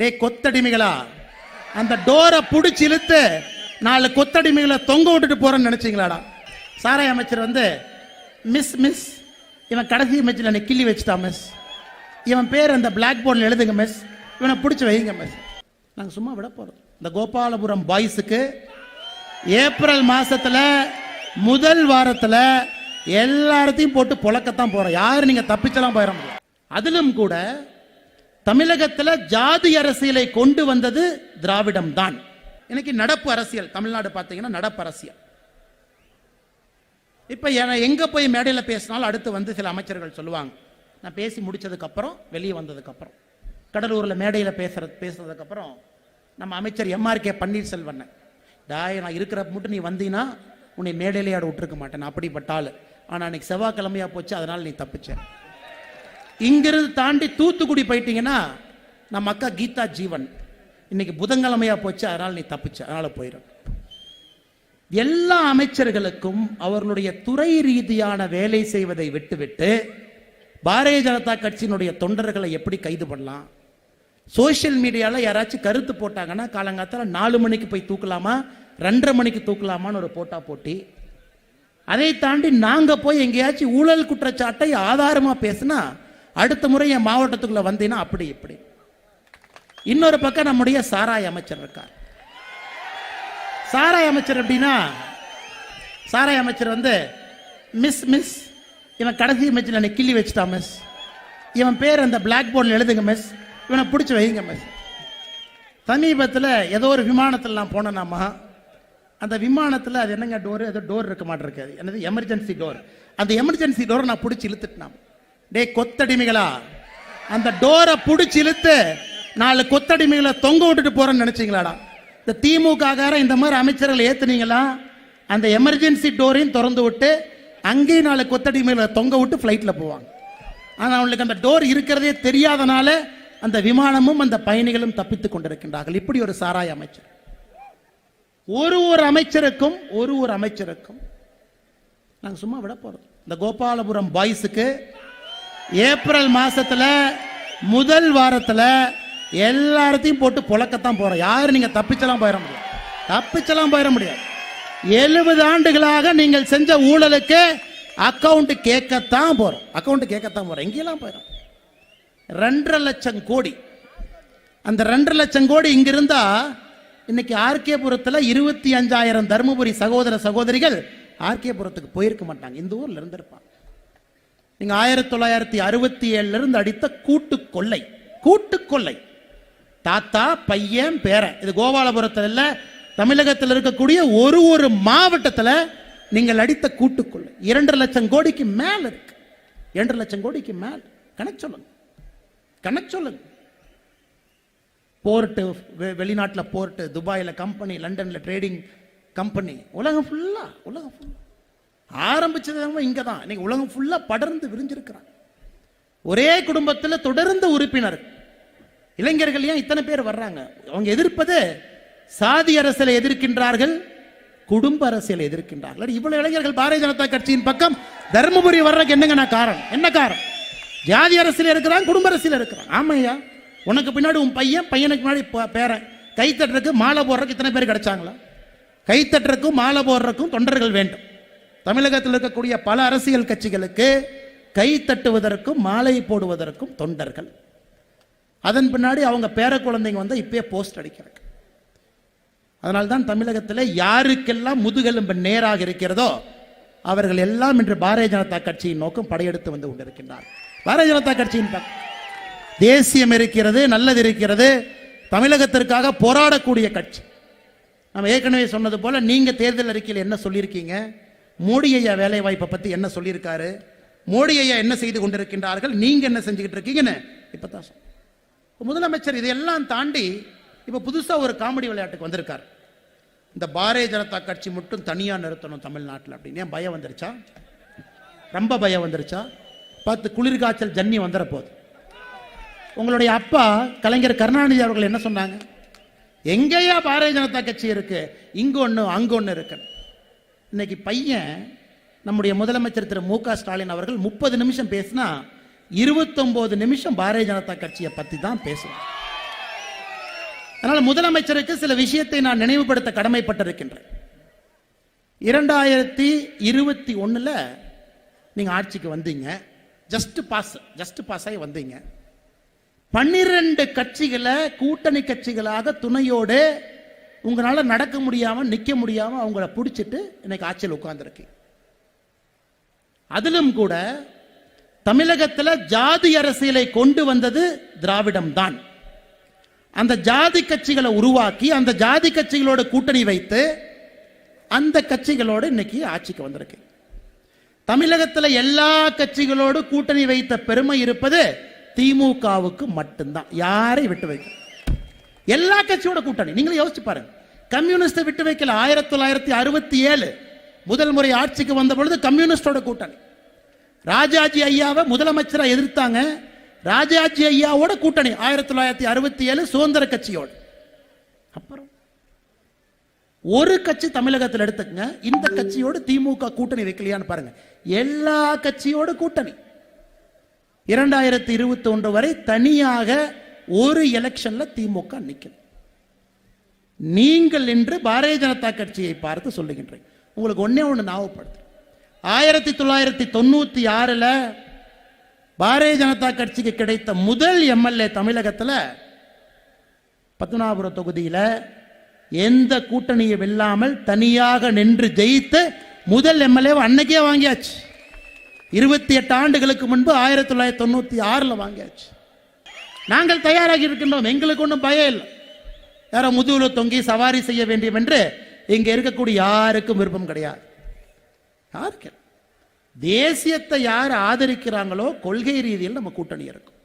டேய் கொத்தடிமைகளா? அந்த டோரை பிடிச்சி இழுத்து நாலு கொத்தடிமைகளை தொங்க விட்டுட்டு போறேன்னு நினைச்சீங்களாடா? சாராய அமைச்சர் வந்து மிஸ் மிஸ் இவன் கடைசி அமைச்சர் என்னை கிள்ளி வச்சுட்டான் மிஸ் இவன் பேர் அந்த பிளாக் போர்டில் எழுதுங்க மிஸ் இவனை பிடிச்சி வைங்க மிஸ் நாங்கள் சும்மா விட போகிறோம் இந்த கோபாலபுரம் பாய்ஸுக்கு ஏப்ரல் மாதத்தில் முதல் வாரத்தில் எல்லாத்தையும் போட்டு புழக்கத்தான் போகிறோம் யாரும் நீங்கள் தப்பிச்செல்லாம் போயிட முடியும் அதிலும் கூட தமிழகத்துல ஜாதி அரசியலை கொண்டு வந்தது திராவிடம் தான் இன்னைக்கு நடப்பு அரசியல் தமிழ்நாடு பார்த்தீங்கன்னா நடப்பு அரசியல். இப்ப எ- எங்க போய் மேடையில் பேசினாலும் அடுத்து வந்து சில அமைச்சர்கள் சொல்லுவாங்க. நான் பேசி முடிச்சதுக்கு அப்புறம் வெளியே வந்ததுக்கு அப்புறம் கடலூர்ல மேடையில் பேசுறது பேசுறதுக்கு அப்புறம் நம்ம அமைச்சர் எம்ஆர்கே பன்னீர்செல்வன். டாய் நான் இருக்கிற மட்டும் நீ வந்தீங்கன்னா உன்னை மேடையிலே ஆட விட்டுருக்க மாட்டேன். நான் அப்படிப்பட்ட ஆள். ஆனால் அன்னைக்கு செவ்வாய்க்கிழமையா போச்சு அதனால நீ தப்பிச்சேன் இங்கிருந்து தாண்டி தூத்துக்குடி போயிட்டீங்கன்னா நம்ம அக்கா கீதா ஜீவன். இன்னைக்கு புதன்கிழமையா போச்சு அதனால் நீ தப்பிச்ச அதனால போயிடும் எல்லா அமைச்சர்களுக்கும் அவர்களுடைய துறை ரீதியான வேலை செய்வதை விட்டுவிட்டு பாரதிய ஜனதா கட்சியினுடைய தொண்டர்களை எப்படி கைது பண்ணலாம்? சோஷியல் மீடியாவில் யாராச்சும் கருத்து போட்டாங்கன்னா காலங்காத்தால நாலு மணிக்கு போய் தூக்கலாமா ரெண்டரை மணிக்கு தூக்கலாமான்னு ஒரு போட்டா போட்டி. அதை தாண்டி நாங்கள் போய் எங்கேயாச்சும் ஊழல் குற்றச்சாட்டை ஆதாரமாக பேசினா அடுத்த முறை என் மாவட்டத்துக்குள்ள வந்தீங்கன்னா அப்படி இப்படி. இன்னொரு பக்கம் நம்முடைய சாராய அமைச்சர் இருக்கார். சாராய அமைச்சர் அப்படின்னா சாராய அமைச்சர் வந்து மிஸ் மிஸ் இவன் கடைசி மிஸ் என்னை கிள்ளி வச்சுட்டான் மிஸ் இவன் பேர் அந்த பிளாக் போர்டில் எழுதுங்க மிஸ் இவனை பிடிச்சி வைங்க மிஸ் சமீபத்தில் ஏதோ ஒரு விமானத்தில் நான் போனேனாமா அந்த விமானத்தில் அது என்னங்க டோர் ஏதோ டோர் இருக்க மாட்டிருக்கு. என்னது? எமர்ஜென்சி டோர் அந்த எமர்ஜென்சி டோரை நான் பிடிச்சி இழுத்துட்டேன் டேய் கொத்தடிமைகளா? அந்த டோரை பிடிச்சி இழுத்து நாலு கொத்தடிமைகளை தொங்க விட்டுட்டு போறேன்னு நினைச்சிங்களாடா? இந்த திமுக இந்த மாதிரி அமைச்சர்கள் ஏத்துனீங்களா? அந்த எமர்ஜென்சி டோரையும் திறந்து விட்டு அங்கேயும் நாலு கொத்தடிமைகளை தொங்க விட்டு ஃப்ளைட்டில் போவாங்க. ஆனால் அவங்களுக்கு அந்த டோர் இருக்கிறதே தெரியாதனால அந்த விமானமும் அந்த பயணிகளும் தப்பித்துக் கொண்டிருக்கின்றார்கள். இப்படி ஒரு சாராய அமைச்சர். ஒரு ஒரு அமைச்சருக்கும் ஒரு ஒரு அமைச்சருக்கும் நாங்கள் சும்மா விட போறோம். இந்த கோபாலபுரம் பாய்ஸுக்கு ஏப்ரல் மாசத்துல முதல் வாரத்துல எல்லாத்தையும் போட்டு புழக்கத்தான் போறோம். யாரும் நீங்க தப்பிச்செல்லாம் போயிட முடியாது. தப்பிச்செல்லாம் போயிட முடியாது. எழுபது ஆண்டுகளாக நீங்கள் செஞ்ச ஊழலுக்கு அக்கவுண்ட் கேட்கத்தான் போறோம். அக்கவுண்ட் கேட்கத்தான் போறோம். எங்கெல்லாம் போயிடும்? ரெண்டரை லட்சம் கோடி. அந்த ரெண்டரை லட்சம் கோடி இங்க இருந்தா இன்னைக்கு ஆர்கேபுரத்துல இருபத்தி அஞ்சாயிரம் தருமபுரி சகோதர சகோதரிகள் ஆர்கேபுரத்துக்கு போயிருக்க மாட்டாங்க. இந்த ஊர்ல இருந்திருப்பாங்க. நீங்க ஆயிரத்தி தொள்ளாயிரத்தி அறுபத்தி ஏழுல இருந்து அடித்த கூட்டு கொள்ளை கூட்டு கொள்ளை தாத்தா பையன் பேரன். இது கோபாலபுரத்துல இல்ல தமிழகத்தில் இருக்கக்கூடிய ஒரு ஒரு மாவட்டத்துல நீங்கள் அடித்த கூட்டுக்கொள்ளை. இரண்டு லட்சம் கோடிக்கு மேலே இருக்கு. இரண்டு லட்சம் கோடிக்கு மேல். கணக்கு சொல்லுங்க. கணக்கு சொல்லுங்க. போர்ட்டு வெளிநாட்டில் போர்ட்டு துபாயில் கம்பெனி லண்டனில் ட்ரேடிங் கம்பெனி உலகம் ஃபுல்லா உலகம் ஃபுல்லாக ஆரம்பிச்சது இங்கே தான் இன்னைக்கு உலகம் ஃபுல்லா படர்ந்து விரிஞ்சிருக்கிறான். ஒரே குடும்பத்தில் தொடர்ந்து உறுப்பினர். இளைஞர்கள் ஏன் இத்தனை பேர் வர்றாங்க? அவங்க எதிர்ப்பது சாதி அரசியலை எதிர்க்கின்றார்கள் குடும்ப அரசியலை எதிர்க்கின்றார்கள். இவ்வளவு இளைஞர்கள் பாரதிய ஜனதா கட்சியின் பக்கம் தருமபுரி வர்றதுக்கு என்னங்க நான் காரணம்? என்ன காரணம்? ஜாதி அரசியல் இருக்கிறான் குடும்ப அரசியல் இருக்கிறான். ஆமையா உனக்கு பின்னாடி உன் பையன் பையனுக்கு முன்னாடி பேரன் கைத்தட்டுறதுக்கு மாலை போடுறதுக்கு இத்தனை பேர் கிடைச்சாங்களா? கைத்தட்டுறதுக்கும் மாலை போடுறதுக்கும் தொண்டர்கள் வேண்டும். தமிழகத்தில் இருக்கக்கூடிய பல அரசியல் கட்சிகளுக்கு கை தட்டுவதற்கும் மாலை போடுவதற்கும் தொண்டர்கள். அதன் பின்னாடி அவங்க பேர குழந்தைங்க வந்து இப்பயே போஸ்ட் அடிக்கிறாங்க. அதனால்தான் தமிழகத்தில் யாருக்கெல்லாம் முதுகெலும்பு நேராக இருக்கிறதோ அவர்கள் எல்லாம் இன்று பாரதிய ஜனதா கட்சியின் நோக்கம் படையெடுத்து வந்து கொண்டிருக்கின்றார். பாரதிய ஜனதா கட்சியின் தேசியம் இருக்கிறது நல்லது இருக்கிறது தமிழகத்திற்காக போராடக்கூடிய கட்சி. நம்ம ஏற்கனவே சொன்னது போல நீங்க தேர்தல் அறிக்கையில் என்ன சொல்லியிருக்கீங்க? மோடி ஐயா வேலை வாய்ப்பை பத்தி என்ன சொல்லியிருக்காரு? மோடி ஐயா என்ன செய்து கொண்டிருக்கின்றார்கள்? நீங்க என்ன செஞ்சுக்கிட்டு இருக்கீங்கன்னு இப்பதான் தான் முதலமைச்சர் இதையெல்லாம் தாண்டி இப்ப புதுசா ஒரு காமெடி விளையாட்டுக்கு வந்திருக்கார். இந்த பாரதிய ஜனதா கட்சி மட்டும் தனியா நிறுத்தணும் தமிழ்நாட்டில் அப்படின்னு. ஏன் பயம் வந்துருச்சா? ரொம்ப பயம் வந்துருச்சா? பார்த்து குளிர்காய்ச்சல் ஜன்னி வந்துட போகுது உங்களுடைய அப்பா கலைஞர் கருணாநிதி அவர்கள் என்ன சொன்னாங்க? எங்கேயா பாரதிய ஜனதா கட்சி இருக்கு. இங்க ஒன்று அங்க ஒன்று இருக்குன்னு. இன்னைக்கு பையன் நம்முடைய முதலமைச்சர் திரு மு க ஸ்டாலின் அவர்கள் முப்பது நிமிஷம் பேசினா இருபத்தொன்பது நிமிஷம் பாரதிய ஜனதா கட்சியை பத்தி தான் பேசுவார். அதனால் முதலமைச்சருக்கு சில விஷயத்தை நான் நினைவுபடுத்த கடமைப்பட்டிருக்கின்றேன். இரண்டாயிரத்தி இருபத்தி ஒண்ணுல நீங்க ஆட்சிக்கு வந்தீங்க. ஜஸ்ட் பாஸ் ஜஸ்ட் பாஸ் ஆகி வந்தீங்க. பன்னிரண்டு கட்சிகளை கூட்டணி கட்சிகளாக துணையோடு உங்களால் நடக்க முடியாமல் நிற்க முடியாமல் அவங்கள பிடிச்சிட்டு இன்னைக்கு ஆட்சியில் உட்காந்துருக்கு அதிலும் கூட தமிழகத்தில் ஜாதி அரசியலை கொண்டு வந்தது திராவிடம் தான் அந்த ஜாதி கட்சிகளை உருவாக்கி அந்த ஜாதி கட்சிகளோட கூட்டணி வைத்து அந்த கட்சிகளோடு இன்னைக்கு ஆட்சிக்கு வந்திருக்கு. தமிழகத்தில் எல்லா கட்சிகளோடு கூட்டணி வைத்த பெருமை இருப்பது திமுகவுக்கு மட்டும்தான். யாரை விட்டு வைக்கணும் எல்லா கட்சியோட கூட்டணி. நீங்களும் யோசிச்சு பாருங்க. கம்யூனிஸ்ட விட்டு வைக்கல ஆயிரத்தி தொள்ளாயிரத்தி அறுபத்தி ஏழு முதல் முறை ஆட்சிக்கு வந்த பொழுது கம்யூனிஸ்டோட கூட்டணி. ராஜாஜி ஐயாவை முதலமைச்சரா எதிர்த்தாங்க. ராஜாஜி ஐயாவோட கூட்டணி ஆயிரத்தி தொள்ளாயிரத்தி அறுபத்தி ஏழு சுதந்திர கட்சியோடு. அப்புறம் ஒரு கட்சி தமிழகத்தில் எடுத்துக்கங்க. இந்த கட்சியோடு திமுக கூட்டணி வைக்கலையான்னு பாருங்க. எல்லா கட்சியோட கூட்டணி. இரண்டாயிரத்தி இருபத்தி ஒன்று வரை தனியாக ஒரு எலெக்ஷன்ல திமுக நிற்கும் நீங்கள் என்று பாரதிய ஜனதா கட்சியை பார்த்து சொல்லுகின்றேன். உங்களுக்கு ஒன்னே ஒன்று ஞாபகப்படுத்து ஆயிரத்தி தொள்ளாயிரத்தி தொண்ணூத்தி ஆறுல பாரதிய ஜனதா கட்சிக்கு கிடைத்த முதல் எம்எல்ஏ தமிழகத்தில் பத்மநாபபுரம் தொகுதியில் எந்த கூட்டணியை வெல்லாமல் தனியாக நின்று ஜெயித்து முதல் எம்எல்ஏ அன்னைக்கே வாங்கியாச்சு. இருபத்தி எட்டு ஆண்டுகளுக்கு முன்பு ஆயிரத்தி தொள்ளாயிரத்தி தொண்ணூத்தி ஆறுல வாங்கியாச்சு. நாங்கள் தயாராகி இருக்கின்றோம். எங்களுக்கு ஒன்றும் பயம் இல்லை. யாரோ முதுகுல தொங்கி சவாரி செய்ய வேண்டும் என்று இங்கே இருக்கக்கூடிய யாருக்கும் விருப்பம் கிடையாது. யாருக்கு? தேசியத்தை யார் ஆதரிக்கிறாங்களோ கொள்கை ரீதியில் நம்ம கூட்டணி இருக்கும்.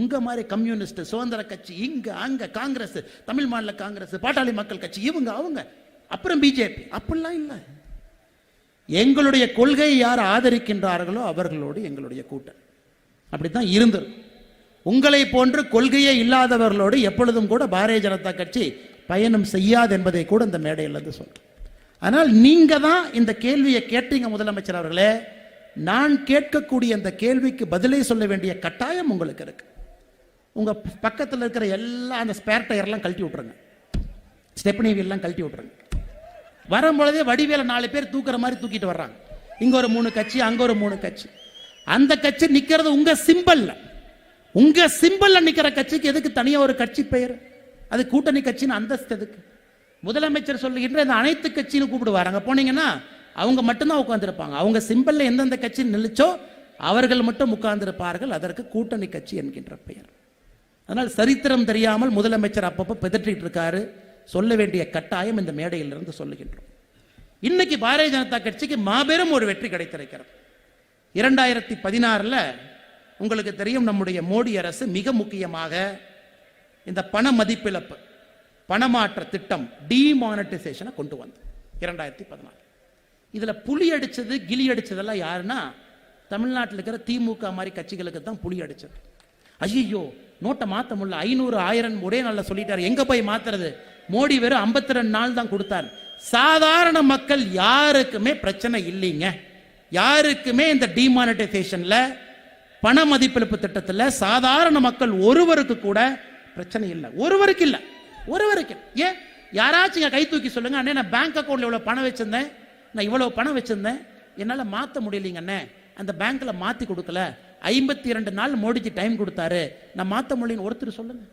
உங்க மாதிரி கம்யூனிஸ்ட் சுதந்திர கட்சி இங்க அங்க காங்கிரஸ் தமிழ் மாநில காங்கிரஸ் பாட்டாளி மக்கள் கட்சி இவங்க அவங்க அப்புறம் பிஜேபி. அப்படிலாம் இல்லை. எங்களுடைய கொள்கையை யார் ஆதரிக்கின்றார்களோ அவர்களோடு எங்களுடைய கூட்டணி. அப்படித்தான் இருந்திருக்கும் உங்களை போன்று கொள்கையே இல்லாதவர்களோடு எப்பொழுதும் கூட பாரதிய ஜனதா கட்சி பயணம் செய்யாது என்பதை கூட இந்த மேடையில் இருந்து சொல்றேன் ஆனால் நீங்க தான் இந்த கேள்வியை கேட்டீங்க முதலமைச்சர் அவர்களே. நான் கேட்கக்கூடிய அந்த கேள்விக்கு பதிலை சொல்ல வேண்டிய கட்டாயம் உங்களுக்கு இருக்கு. உங்க பக்கத்தில் இருக்கிற எல்லா அந்த ஸ்பேர் டயர்லாம் கழட்டி விட்டுருங்க. ஸ்டெப்னி வீல்லாம் கழட்டி விட்டுருங்க. வரும்பொழுதே வடிவேல நாலு பேர் தூக்குற மாதிரி தூக்கிட்டு வர்றாங்க. இங்க ஒரு மூணு கட்சி அங்க ஒரு மூணு கட்சி. அந்த கட்சி நிக்கிறது உங்க சிம்பிளில் உங்க சிம்பல்ல நிக்கிற கட்சிக்கு எதுக்கு தனியா ஒரு கட்சி பெயர்? அது கூட்டணி கட்சின்னு அந்தஸ்து எதுக்கு? முதலமைச்சர் சொல்லுகின்ற இந்த அனைத்து கட்சின்னு கூப்பிடுவார். அங்க போனீங்கன்னா அவங்க மட்டும்தான் உட்காந்துருப்பாங்க அவங்க சிம்பல்ல எந்தெந்த கட்சி நிலைச்சோ அவர்கள் மட்டும் உட்கார்ந்திருப்பார்கள். அதற்கு கூட்டணி கட்சி என்கின்ற பெயர். அதனால் சரித்திரம் தெரியாமல் முதலமைச்சர் அப்பப்போ பிதற்றிட்டு இருக்காரு சொல்ல வேண்டிய கட்டாயம் இந்த மேடையிலிருந்து சொல்லுகின்றோம். இன்னைக்கு பாரதிய ஜனதா கட்சிக்கு மாபெரும் ஒரு வெற்றி கிடைத்திருக்கிறது. இரண்டாயிரத்தி பதினாறுல உங்களுக்கு தெரியும் நம்முடைய மோடி அரசு மிக முக்கியமாக இந்த பண மதிப்பிழப்பு பணமாற்ற திட்டம் டிமானடைசேஷனை கொண்டு வந்து இரண்டாயிரத்தி பதினாலு. இதில் புலி அடித்தது கிளி அடித்ததெல்லாம் யாருன்னா தமிழ்நாட்டில் இருக்கிற திமுக மாதிரி கட்சிகளுக்கு தான் புலி அடித்தது ஐயோ நோட்டை மாற்ற முடியல. ஐநூறு ஆயிரம் ஒரே நாளில் சொல்லிட்டார். எங்கே போய் மாத்துறது? மோடி வெறும் 52 ரெண்டு நாள் தான் கொடுத்தார். சாதாரண மக்கள் யாருக்குமே பிரச்சனை இல்லைங்க. யாருக்குமே இந்த டிமானடைசேஷனில் பண மதிப்பிழப்பு திட்டத்தில் சாதாரண மக்கள் ஒருவருக்கு கூட பிரச்சனை இல்லை. ஒருவருக்கு இல்லை. ஒருவருக்கு. ஏன்? யாராச்சும் கை தூக்கி சொல்லுங்க அண்ணே நான் பேங்க் அக்கௌண்ட்ல இவ்வளோ பணம் வச்சிருந்தேன். நான் இவ்வளோ பணம் வச்சிருந்தேன். என்னால் மாற்ற முடியலைங்க அண்ணே. அந்த பேங்க்ல மாற்றி கொடுக்கல. ஐம்பத்தி இரண்டு நாள் மோடிஜி டைம் கொடுத்தாரு. நான் மாற்ற முடியலன்னு ஒருத்தர் சொல்லுங்க.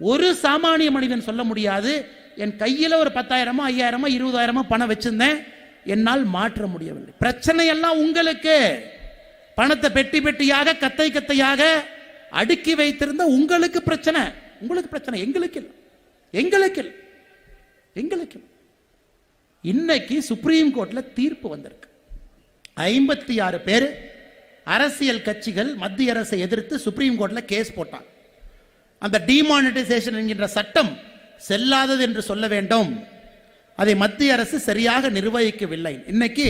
ஒரு சாமானிய மனிதன் சொல்ல முடியாது. என் கையில் ஒரு பத்தாயிரமோ ஐயாயிரமோ இருபதாயிரமோ பணம் வச்சிருந்தேன். என்னால் மாற்ற முடியவில்லை. பிரச்சனை எல்லாம் உங்களுக்கு. பணத்தை பெட்டி பெட்டியாக கத்தை கத்தையாக அடுக்கி வைத்திருந்த உங்களுக்கு பிரச்சனை. உங்களுக்கு பிரச்சனை. எங்களுக்கு இல்லை எங்களுக்கு இல்லை எங்களுக்கு இன்னைக்கு சுப்ரீம் கோர்ட்ல தீர்ப்பு வந்திருக்கு. ஐம்பத்தி ஆறு பேர் அரசியல் கட்சிகள் மத்திய அரசை எதிர்த்து சுப்ரீம் கோர்ட்ல கேஸ் போட்டாங்க. அந்த டிமானிட்டைசேஷன் என்கின்ற சட்டம் செல்லாதது என்று சொல்ல வேண்டும். அதை மத்திய அரசு சரியாக நிர்வகிக்கவில்லை. இன்னைக்கு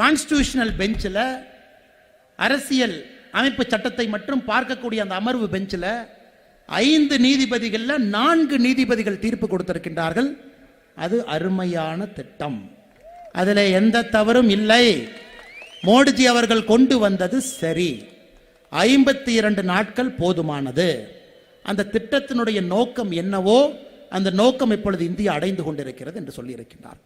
கான்ஸ்டியூஷனல் பெஞ்சில் அரசியல் அமைப்பு சட்டத்தை மட்டும் பார்க்கக்கூடிய அந்த அமர்வு பெஞ்சில் ஐந்து நீதிபதிகளில் நான்கு நீதிபதிகள் தீர்ப்பு கொடுத்திருக்கின்றார்கள். அது அருமையான திட்டம். அதில் எந்த தவறும் இல்லை. மோடிஜி அவர்கள் கொண்டு வந்தது சரி. ஐம்பத்தி இரண்டு நாட்கள் போதுமானது. அந்த திட்டத்தினுடைய நோக்கம் என்னவோ அந்த நோக்கம் இப்பொழுது இந்தியா அடைந்து கொண்டிருக்கிறது என்று சொல்லியிருக்கின்றார்.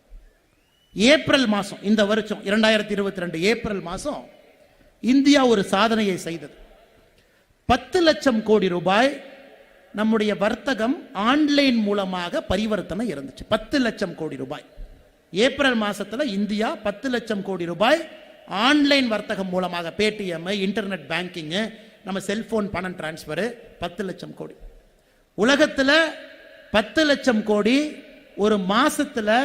ஏப்ரல் மாதம் இந்த வருஷம் இரண்டாயிரத்தி இருபத்தி ரெண்டு ஏப்ரல் மாதம் இந்தியா ஒரு சாதனையை செய்தது. பத்து லட்சம் கோடி ரூபாய் நம்முடைய வர்த்தகம் ஆன்லைன் மூலமாக பரிவர்த்தனை இருந்துச்சு. பத்து லட்சம் கோடி ரூபாய். ஏப்ரல் மாசத்துல இந்தியா பத்து லட்சம் கோடி ரூபாய் ஆன்லைன் வர்த்தகம் மூலமாக பேடிஎம் இன்டர்நெட் பேங்கிங்கு நம்ம செல்போன் பணம் டிரான்ஸ்ஃபரு பத்து லட்சம் கோடி. உலகத்தில் பத்து லட்சம் கோடி ஒரு மாசத்துல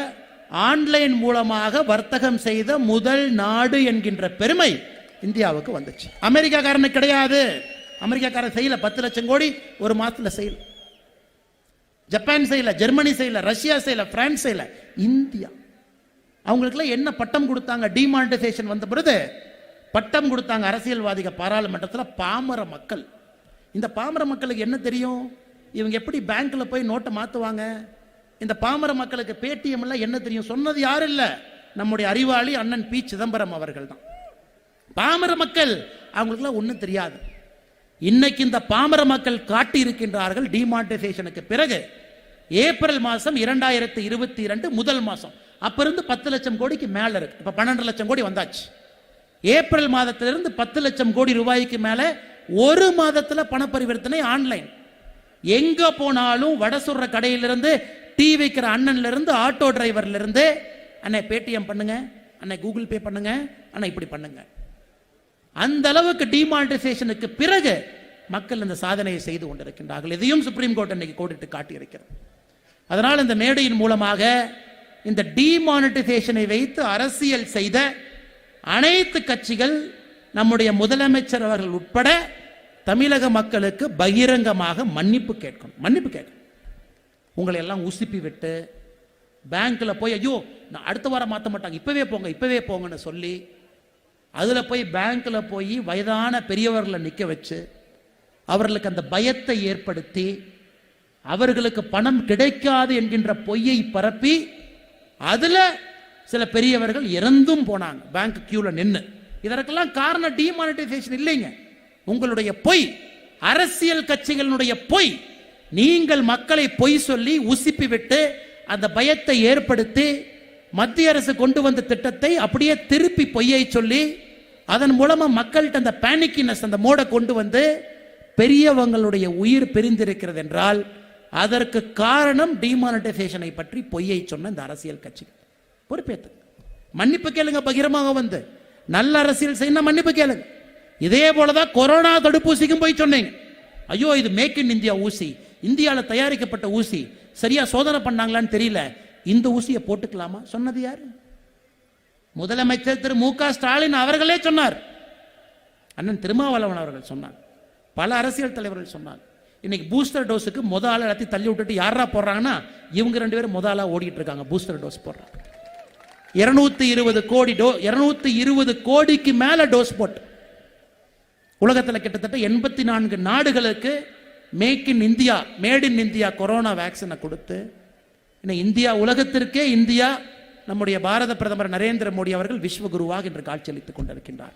ஆன்லைன் மூலமாக வர்த்தகம் செய்த முதல் நாடு என்கின்ற பெருமை இந்தியாவுக்கு வந்துச்சு. அமெரிக்காக்காரனுக்கு கிடையாது. அமெரிக்காக்காரன் செய்யல பத்து லட்சம் கோடி ஒரு மாதத்தில் செய்யல. ஜப்பான் செய்யல ஜெர்மனி செய்யல ரஷ்யா செய்யல பிரான்ஸ் செய்யல இந்தியா. அவங்களுக்குலாம் என்ன பட்டம் கொடுத்தாங்க? டிமானிட்டைசேஷன் வந்த பிறகு பட்டம் கொடுத்தாங்க அரசியல்வாதிக பாராளுமன்றத்தில் பாமர மக்கள். இந்த பாமர மக்களுக்கு என்ன தெரியும்? இவங்க எப்படி பேங்க்கில் போய் நோட்டை மாற்றுவாங்க இந்த பாமர மக்களுக்கு பேடிஎம் எல்லாம் என்ன தெரியும்? சொன்னது யாரும் இல்லை. நம்முடைய அறிவாளி அண்ணன் பி சிதம்பரம் அவர்கள் தான் பாமர மக்கள் அவங்களுக்குலாம் ஒன்றும் தெரியாது. இன்னைக்கு இந்த பாமர மக்கள் காட்டி இருக்கின்றார்கள் டிமானிட்டைசேஷனுக்கு பிறகு. ஏப்ரல் மாதம் இரண்டாயிரத்தி இருபத்தி இரண்டு முதல் மாதம் அப்போ இருந்து பத்து லட்சம் கோடிக்கு மேலே இருக்கு. இப்போ பன்னெண்டு லட்சம் கோடி வந்தாச்சு. ஏப்ரல் மாதத்திலிருந்து பத்து லட்சம் கோடி ரூபாய்க்கு மேலே ஒரு மாதத்தில் பண பரிவர்த்தனை ஆன்லைன் எங்கே போனாலும் வடை சுடுற கடையிலிருந்து டீ வைக்கிற அண்ணன்லேருந்து ஆட்டோ டிரைவர்லேருந்து அண்ணே பேடிஎம் பண்ணுங்க. அண்ணே கூகுள் பே பண்ணுங்க. அண்ணா இப்படி பண்ணுங்கள் அந்த அளவுக்கு டிமானிட்டைசேஷனுக்கு பிறகு மக்கள் இந்த சாதனையை செய்து கொண்டிருக்கின்றார்கள். இதையும் சுப்ரீம் கோர்ட் இன்னைக்கு கோடிட்டு காட்டியிருக்கிறது. அதனால் இந்த மேடையின் மூலமாக இந்த டிமானிட்டைசேஷனை வைத்து அரசியல் செய்த அனைத்து கட்சிகள் நம்முடைய முதலமைச்சர் அவர்கள் உட்பட தமிழக மக்களுக்கு பகிரங்கமாக மன்னிப்பு கேட்கணும். மன்னிப்பு கேட்கணும். உங்களை எல்லாம் உசுப்பி விட்டு பேங்க்ல போய் ஐயோ நான் அடுத்த வாரம் மாற்ற மாட்டாங்க. இப்பவே போங்க இப்பவே போங்கன்னு சொல்லி அதில் போய் பேங்க்ல போய் வயதான பெரியவர்களை நிற்க வச்சு அவர்களுக்கு அந்த பயத்தை ஏற்படுத்தி அவர்களுக்கு பணம் கிடைக்காது என்கின்ற பொய்யை பரப்பி அதுல சில பெரியவர்கள் இறந்தும் போனாங்க. பேங்க் கியூல நின்று இதற்கெல்லாம் காரணம் டிமானிட்டைசேஷன் இல்லைங்க. உங்களுடைய பொய் அரசியல் கட்சிகளுடைய பொய் நீங்கள் மக்களை பொய் சொல்லி உசிப்பி விட்டு அந்த பயத்தை ஏற்படுத்தி மத்திய அரசு கொண்டு வந்த திட்டத்தை அப்படியே திருப்பி பொய்யை சொல்லி அதன் மூலமா மக்கள்கிட்ட அந்த பேனிக்கினஸ் அந்த மோட கொண்டு வந்து பெரியவங்களுடைய உயிர் பிரிந்திருக்கிறது என்றால் அதற்கு காரணம் டிமானிட்டைசேஷனை பற்றி பொய்யை சொன்ன இந்த அரசியல் கட்சி பொறுப்பேற்று மன்னிப்பு கேளுங்க பகிரமாக வந்து. நல்ல அரசியல் செய்யணும் மன்னிப்பு கேளுங்க. இதே போலதான் கொரோனா தடுப்பூசிக்கும் போய் சொன்னீங்க ஐயோ இது மேக் இன் இந்தியா ஊசி. இந்தியாவில் தயாரிக்கப்பட்ட ஊசி. சரியா சோதனை பண்ணாங்களான்னு தெரியல. இந்த ஊசியை போட்டுக்கலாமா? சொன்னது யாரு? முதலமைச்சர் திரு மு க ஸ்டாலின் அவர்களே சொன்னார். அண்ணன் திருமாவளவன் அவர்கள் சொன்னார். பல அரசியல் தலைவர்கள் சொன்னாங்க இன்னைக்கு பூஸ்டர் டோஸுக்கு முத ஆள் எல்லாத்தையும் தள்ளி விட்டுட்டு யாரா போடுறாங்கன்னா இவங்க ரெண்டு பேரும் முத ஆளா ஓடிட்டு இருக்காங்க. பூஸ்டர் டோஸ் போடுறாங்க. இருநூத்தி இருபது கோடி டோ இருநூத்தி இருபது கோடிக்கு மேல டோஸ் போட்டு. உலகத்தில் கிட்டத்தட்ட எண்பத்தி நான்கு நாடுகளுக்கு make in India made in India corona வேக்சினை கொடுத்து இன்னும் இந்தியா உலகத்திற்கே இந்தியா நம்முடைய பாரத பிரதமர் நரேந்திர மோடி அவர்கள் விஸ்வகுருவாக இன்று காட்சியளித்துக் கொண்டிருக்கின்றார்.